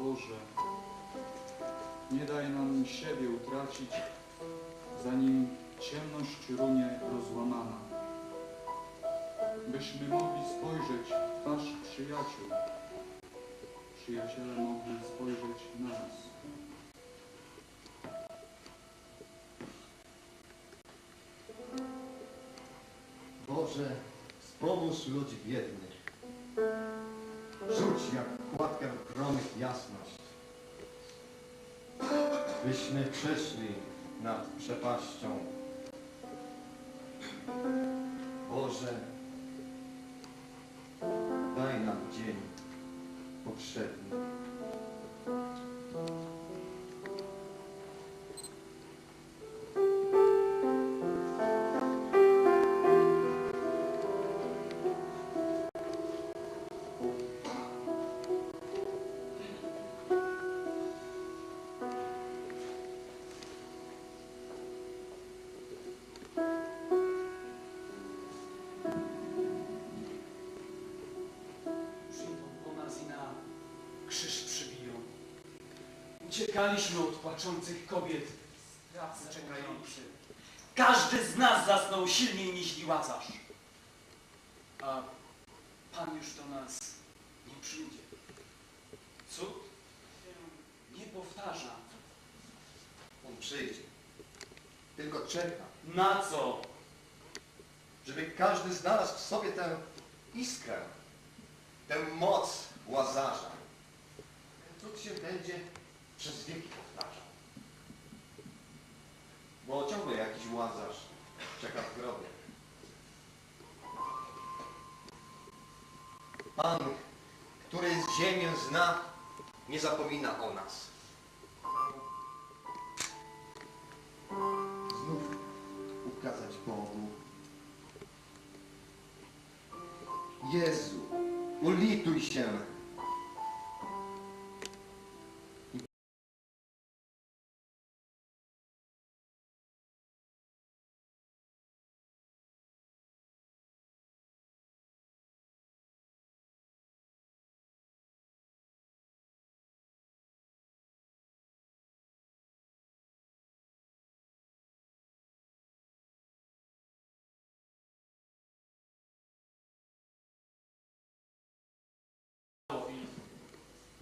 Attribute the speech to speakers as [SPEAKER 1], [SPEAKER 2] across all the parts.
[SPEAKER 1] Boże, nie daj nam siebie utracić, zanim ciemność runie rozłamana. Byśmy mogli spojrzeć w twarz przyjaciół, przyjaciele mogli spojrzeć na nas.
[SPEAKER 2] Boże, wspomóż ludzi biednych. Rzuć jak kładkę w gromych jasność. Byśmy przeszli nad przepaścią. Boże, daj nam dzień powszedni.
[SPEAKER 3] Uciekaliśmy od płaczących kobiet, stracy czekający. Każdy z nas zasnął silniej niż Łazarz. A Pan już do nas nie przyjdzie. Cud nie powtarza.
[SPEAKER 2] On przyjdzie. Tylko czeka,
[SPEAKER 3] Na co?
[SPEAKER 2] żeby każdy znalazł w sobie tę iskrę, tę moc Łazarza. Ten cud się będzie przez wieki powtarzał. Bo ciągle jakiś Łazarz czeka w grobie. Pan, który ziemię zna, nie zapomina o nas. Znów ukazać Bogu. Jezu, ulituj się.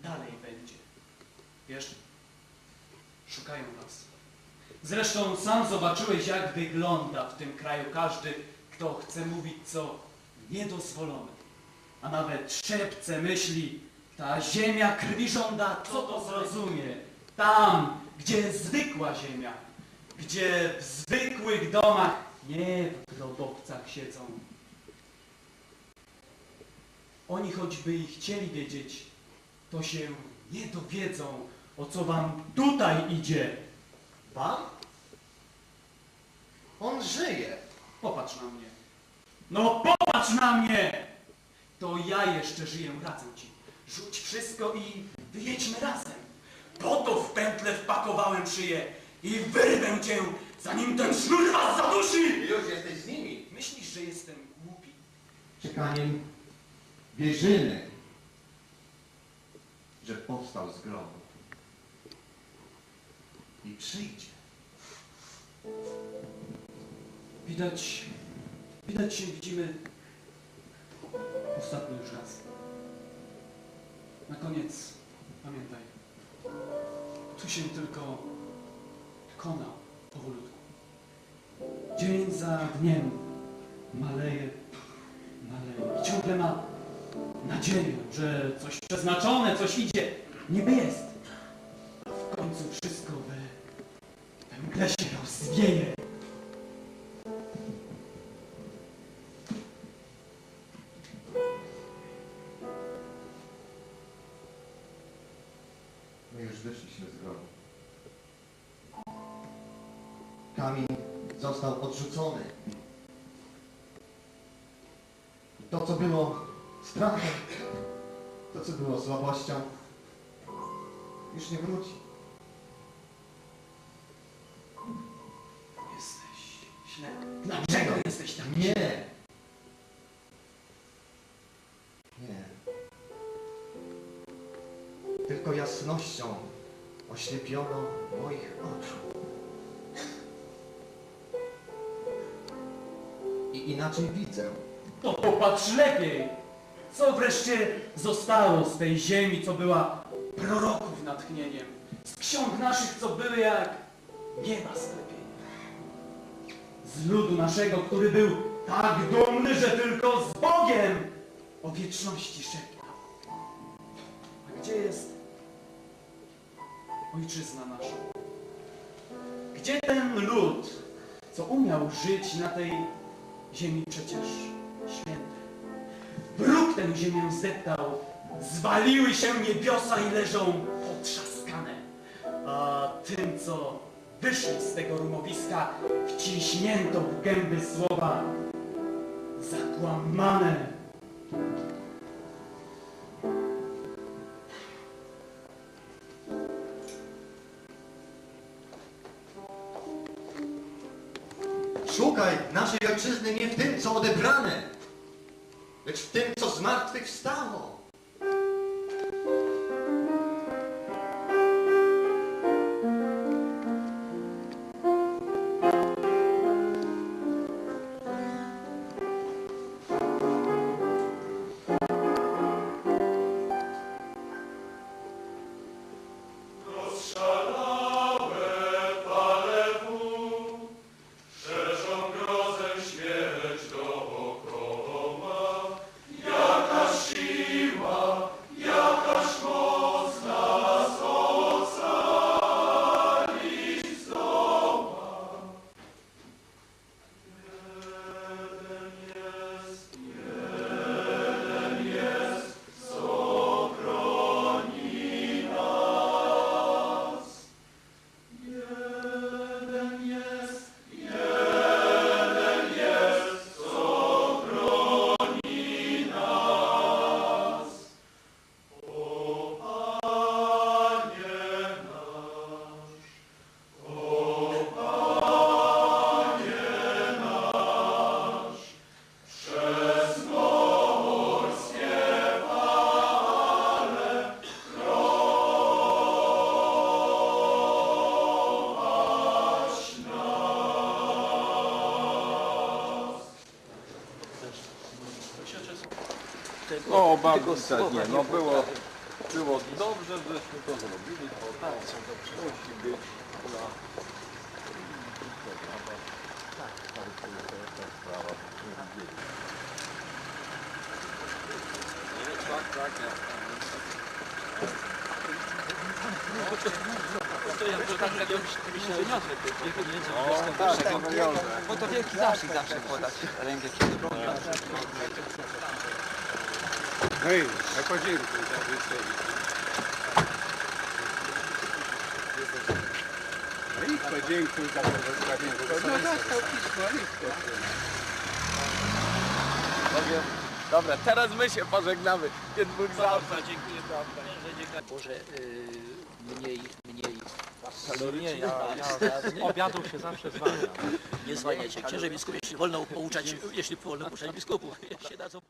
[SPEAKER 3] Dalej będzie. Wiesz, szukają nas. Zresztą sam zobaczyłeś, jak wygląda w tym kraju każdy, kto chce mówić co niedozwolone. A nawet szepce myśli, ta ziemia krwi żąda, co to zrozumie? Tam, gdzie zwykła ziemia, gdzie w zwykłych domach, nie w grobowcach siedzą. Oni choćby i chcieli wiedzieć, to się nie dowiedzą, o co wam tutaj idzie.
[SPEAKER 2] Pan? On żyje.
[SPEAKER 3] Popatrz na mnie. No popatrz na mnie! To ja jeszcze żyję, radzę ci. Rzuć wszystko i wyjedźmy razem. Po to w pętle wpakowałem szyję i wyrwę cię, zanim ten sznur was zadusi!
[SPEAKER 2] Już jesteś z nimi.
[SPEAKER 3] Myślisz, że jestem głupi?
[SPEAKER 2] Czekaniem wierzymy, że powstał z grobu. I przyjdzie.
[SPEAKER 3] Widać, widać się widzimy ostatni już raz. Na koniec pamiętaj, tu się tylko kona powolutku. Dzień za dniem maleje, maleje i ciągle ma nadzieję, że coś przeznaczone, coś idzie, niby jest. W końcu wszystko we, we mgle się rozwieje.
[SPEAKER 2] My już wyszliśmy z grobu. Kamień został odrzucony. To, co było strachem, to, co było słabością, już nie wróci.
[SPEAKER 3] Jesteś źle. Dlaczego jesteś tak źle?
[SPEAKER 2] Nie! Nie. tylko jasnością oślepiono moich oczu. I inaczej widzę.
[SPEAKER 3] To popatrz lepiej. Co wreszcie zostało z tej ziemi, co była proroków natchnieniem? Z ksiąg naszych, co były jak nieba sklepienie. Z ludu naszego, który był tak dumny, że tylko z Bogiem o wieczności szeptał. A gdzie jest ojczyzna nasza? Gdzie ten lud, co umiał żyć na tej ziemi przecież świętej? Tę ziemię zdeptał, zwaliły się niebiosa i leżą potrzaskane. A tym, co wyszli z tego rumowiska, wciśnięto w gęby słowa zakłamane.
[SPEAKER 2] Szukaj naszej ojczyzny nie w tym, co odebrane, lecz w tym, co z martwych wstało.
[SPEAKER 4] No, bardzo nie, no było, było dobrze, żeśmy to zrobili, bo tak, musi być na... Tak, tak, ja O, tak, to wyjątek.
[SPEAKER 5] Bo to wielki zaszczyt zawsze podać rękę, kiedy broni.
[SPEAKER 4] Hej, ja podziękuję za życzenie. No i podziękuję za pozostawieńce. No dostał pismo, nisko.
[SPEAKER 6] Dobra, teraz my się pożegnamy. Więc Bóg za
[SPEAKER 5] Może y, mniej, mniej
[SPEAKER 6] Nie, ja,
[SPEAKER 5] obiadów się zawsze zwalnia. Nie zwalniacie. Księże biskup, jeśli wolno pouczać, jeśli wolno pouczać biskupów, jak się dadzą pouczać.